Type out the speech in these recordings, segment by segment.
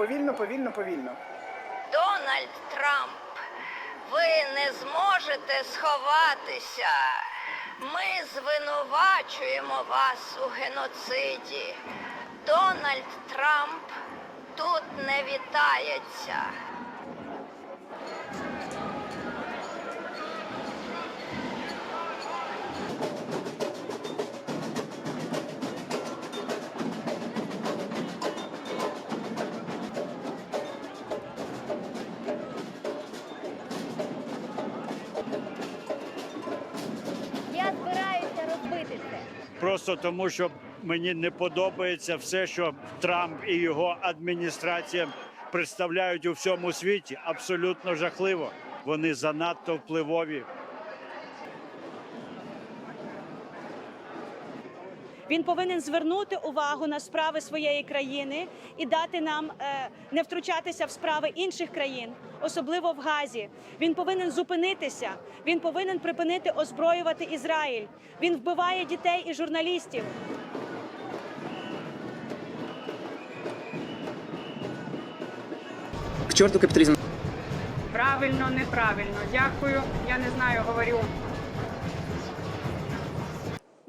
повільно, повільно, повільно. Дональд Трамп, ви не зможете сховатися. Ми звинувачуємо вас у геноциді. Дональд Трамп тут не вітається. Просто тому, що мені не подобається все, що Трамп і його адміністрація представляють у всьому світі. Абсолютно жахливо. Вони занадто впливові. Він повинен звернути увагу на справи своєї країни і дати нам е, не втручатися в справи інших країн, особливо в Газі. Він повинен зупинитися. Він повинен припинити озброювати Ізраїль. Він вбиває дітей і журналістів. К черту капіталізм. Правильно, неправильно. Дякую. Я не знаю, говорю.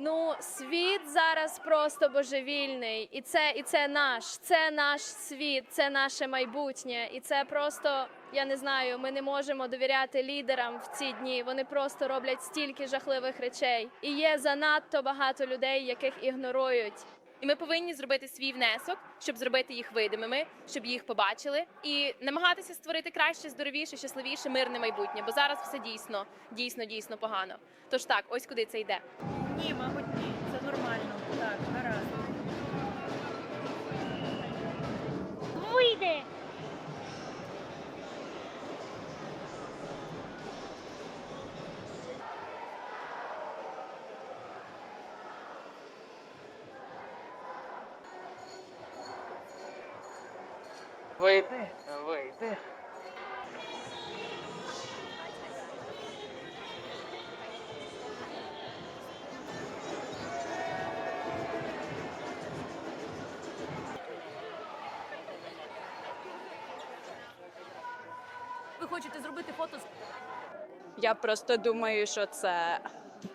Ну, світ зараз просто божевільний, і це, і це наш, це наш світ, це наше майбутнє. І це просто, я не знаю, ми не можемо довіряти лідерам в ці дні. Вони просто роблять стільки жахливих речей. І є занадто багато людей, яких ігнорують. І ми повинні зробити свій внесок, щоб зробити їх видимими, щоб їх побачили, і намагатися створити краще, здоровіше, щасливіше, мирне майбутнє. Бо зараз все дійсно, дійсно, дійсно погано. Тож так, ось куди це йде. Ні, мабуть, ні. Це нормально. Так, гаразд. Вийде! Вийти, вийти. Хочете зробити фото з Я просто думаю, що це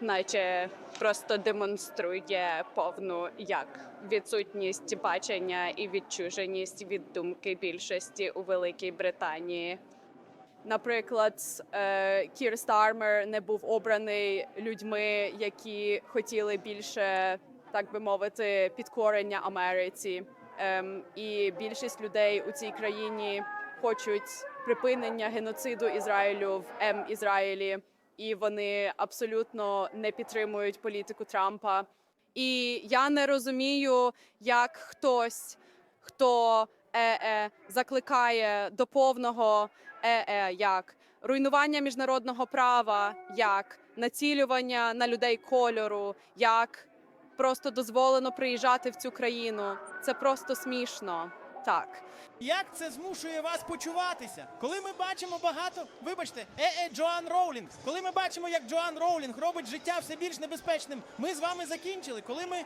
наче просто демонструє повну як відсутність бачення і відчуженість від думки більшості у Великій Британії. Наприклад, Кір Стармер не був обраний людьми, які хотіли більше, так би мовити, підкорення Америці. Ем, І більшість людей у цій країні хочуть припинення геноциду Ізраїлю в М Ізраїлі, і вони абсолютно не підтримують політику Трампа. І я не розумію, як хтось, хто е-е, закликає до повного е-е, як руйнування міжнародного права, як націлювання на людей кольору, як просто дозволено приїжджати в цю країну. Це просто смішно. Так. Як це змушує вас почуватися? Коли ми бачимо багато, вибачте, е-е Джоан Роулінг, коли ми бачимо, як Джоан Роулінг робить життя все більш небезпечним, ми з вами закінчили. Коли ми.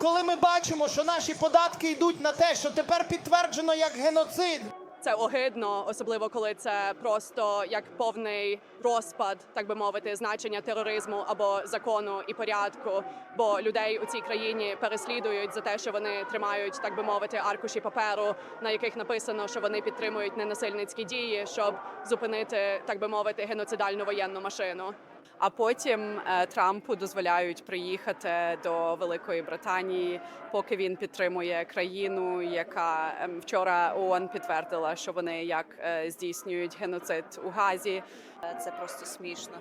Коли ми бачимо, що наші податки йдуть на те, що тепер підтверджено як геноцид. Це огидно, особливо коли це просто як повний розпад, так би мовити, значення тероризму або закону і порядку. Бо людей у цій країні переслідують за те, що вони тримають, так би мовити, аркуші паперу, на яких написано, що вони підтримують ненасильницькі дії, щоб зупинити, так би мовити, геноцидальну воєнну машину. А потім е, Трампу дозволяють приїхати до Великої Британії, поки він підтримує країну, яка ем, вчора ООН підтвердила, що вони як е, здійснюють геноцид у Газі. це просто смішно.